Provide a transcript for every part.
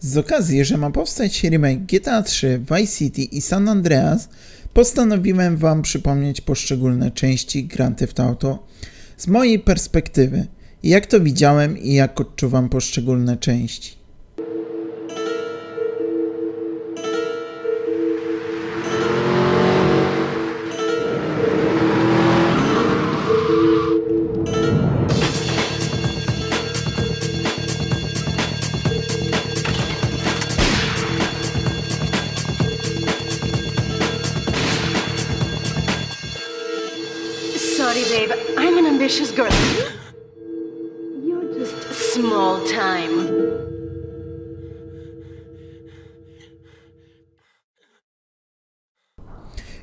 Z okazji, że ma powstać remake GTA 3, Vice City i San Andreas, postanowiłem Wam przypomnieć poszczególne części Grand Theft Auto z mojej perspektywy, jak to widziałem i jak odczuwam poszczególne części. I'm an ambitious girl. You're just small time.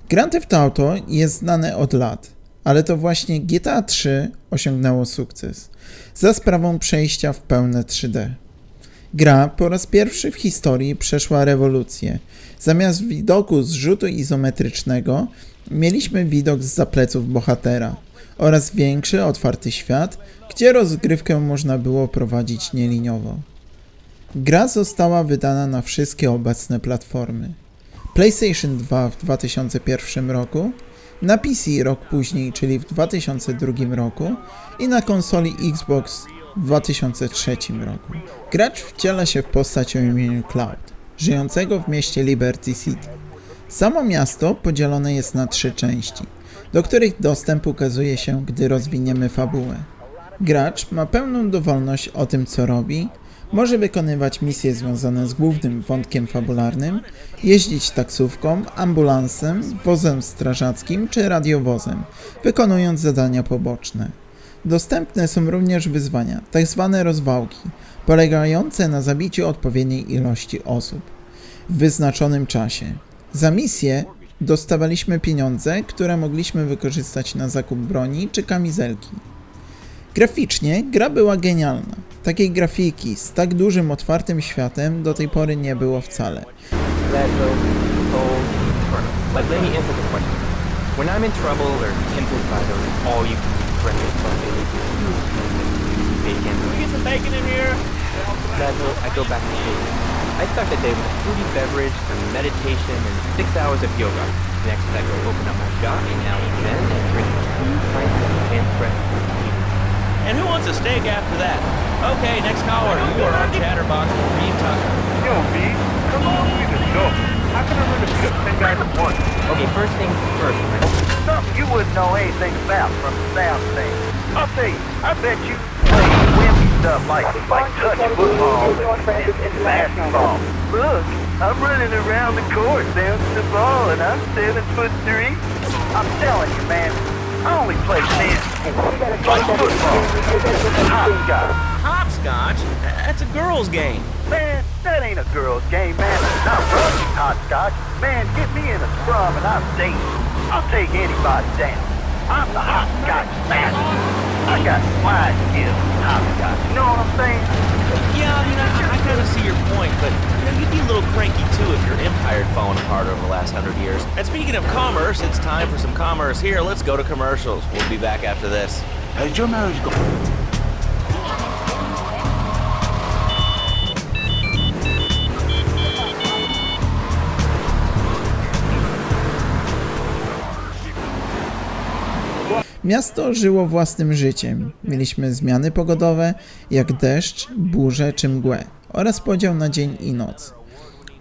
Grand Theft Auto jest znane od lat, ale to właśnie GTA 3 osiągnęło sukces za sprawą przejścia w pełne 3D. Gra po raz pierwszy w historii przeszła rewolucję. Zamiast widoku z rzutu izometrycznego mieliśmy widok z pleców bohatera oraz większy, otwarty świat, gdzie rozgrywkę można było prowadzić nieliniowo. Gra została wydana na wszystkie obecne platformy. PlayStation 2 w 2001 roku, na PC rok później, czyli w 2002 roku i na konsoli Xbox w 2003 roku. Gracz wciela się w postać o imieniu Cloud, żyjącego w mieście Liberty City. Samo miasto podzielone jest na trzy części, do których dostęp ukazuje się, gdy rozwiniemy fabułę. Gracz ma pełną dowolność o tym, co robi, może wykonywać misje związane z głównym wątkiem fabularnym, jeździć taksówką, ambulansem, wozem strażackim czy radiowozem, wykonując zadania poboczne. Dostępne są również wyzwania, tzw. rozwałki, polegające na zabiciu odpowiedniej ilości osób w wyznaczonym czasie. Za misję dostawaliśmy pieniądze, które mogliśmy wykorzystać na zakup broni czy kamizelki. Graficznie gra była genialna. Takiej grafiki z tak dużym otwartym światem do tej pory nie było wcale. Bacon, in here? Glasgow, I go back to. I start the day with a fruity beverage, some meditation, and six hours of yoga. Next, I go open up my shop, and now and then, and drink two pints of hand-pressed tea. And who wants a steak after that? Okay, next caller. You are on Chatterbox with Reed Tucker. Yo, B, come on with the go. How can I run a beat up 10 guys at once? Okay, first things first, man. Something you wouldn't know anything about from the sound thing. I'll tell you, I bet you play like, like touch football and, basketball. Look, I'm running around the court bouncing the ball and I'm seven foot three. I'm telling you, man, I only play ten. Like football. Hopscotch. Hopscotch? That's a girl's game. Man, that ain't a girl's game, man. Not running hopscotch. Man, get me in a scrum and I'm dating. I'll take anybody down. I'm the hopscotch master. I got slide skills hopscotch. A little cranky too if your empire had fallen apart over the last hundred years. And speaking of commerce, it's time for some commerce here. Let's go to commercials. We'll be back after this. How's your marriage going? Miasto żyło własnym życiem. Mieliśmy zmiany pogodowe, jak deszcz, burze czy mgłę, oraz podział na dzień i noc.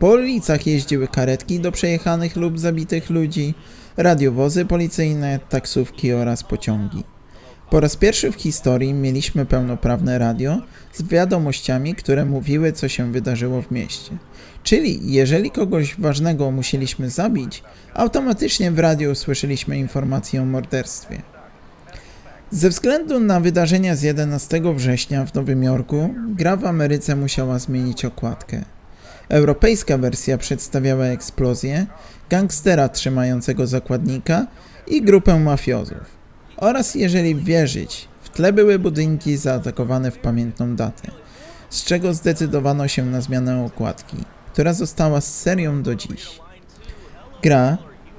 Po ulicach jeździły karetki do przejechanych lub zabitych ludzi, radiowozy policyjne, taksówki oraz pociągi. Po raz pierwszy w historii mieliśmy pełnoprawne radio z wiadomościami, które mówiły, co się wydarzyło w mieście. Czyli jeżeli kogoś ważnego musieliśmy zabić, automatycznie w radiu usłyszeliśmy informację o morderstwie. Ze względu na wydarzenia z 11 września w Nowym Jorku, gra w Ameryce musiała zmienić okładkę. Europejska wersja przedstawiała eksplozję, gangstera trzymającego zakładnika i grupę mafiozów. Oraz jeżeli wierzyć, w tle były budynki zaatakowane w pamiętną datę, z czego zdecydowano się na zmianę okładki, która została z serią do dziś. Gra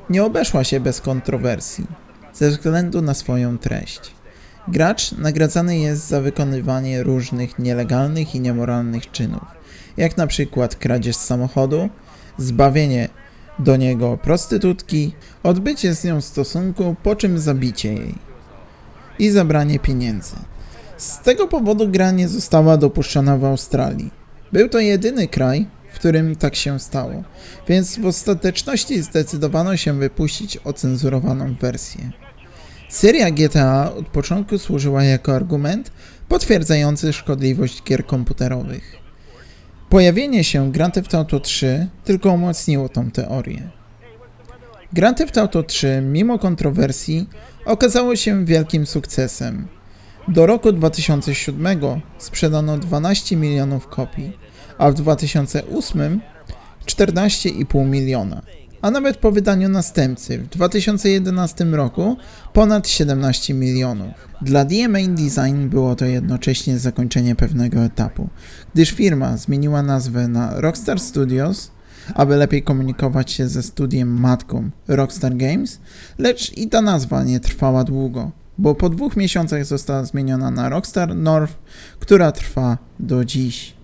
nie obeszła się bez kontrowersji, ze względu na swoją treść. Gracz nagradzany jest za wykonywanie różnych nielegalnych i niemoralnych czynów, jak na przykład kradzież samochodu, zbawienie do niego prostytutki, odbycie z nią stosunku, po czym zabicie jej i zabranie pieniędzy. Z tego powodu gra nie została dopuszczona w Australii. Był to jedyny kraj, w którym tak się stało, więc w ostateczności zdecydowano się wypuścić ocenzurowaną wersję. Seria GTA od początku służyła jako argument potwierdzający szkodliwość gier komputerowych. Pojawienie się Grand Theft Auto 3 tylko umocniło tą teorię. Grand Theft Auto 3, mimo kontrowersji, okazało się wielkim sukcesem. Do roku 2007 sprzedano 12 milionów kopii, a w 2008 14,5 miliona. A nawet po wydaniu następcy w 2011 roku ponad 17 milionów. Dla DMA Design było to jednocześnie zakończenie pewnego etapu, gdyż firma zmieniła nazwę na Rockstar Studios, aby lepiej komunikować się ze studiem matką Rockstar Games, lecz i ta nazwa nie trwała długo, bo po dwóch miesiącach została zmieniona na Rockstar North, która trwa do dziś.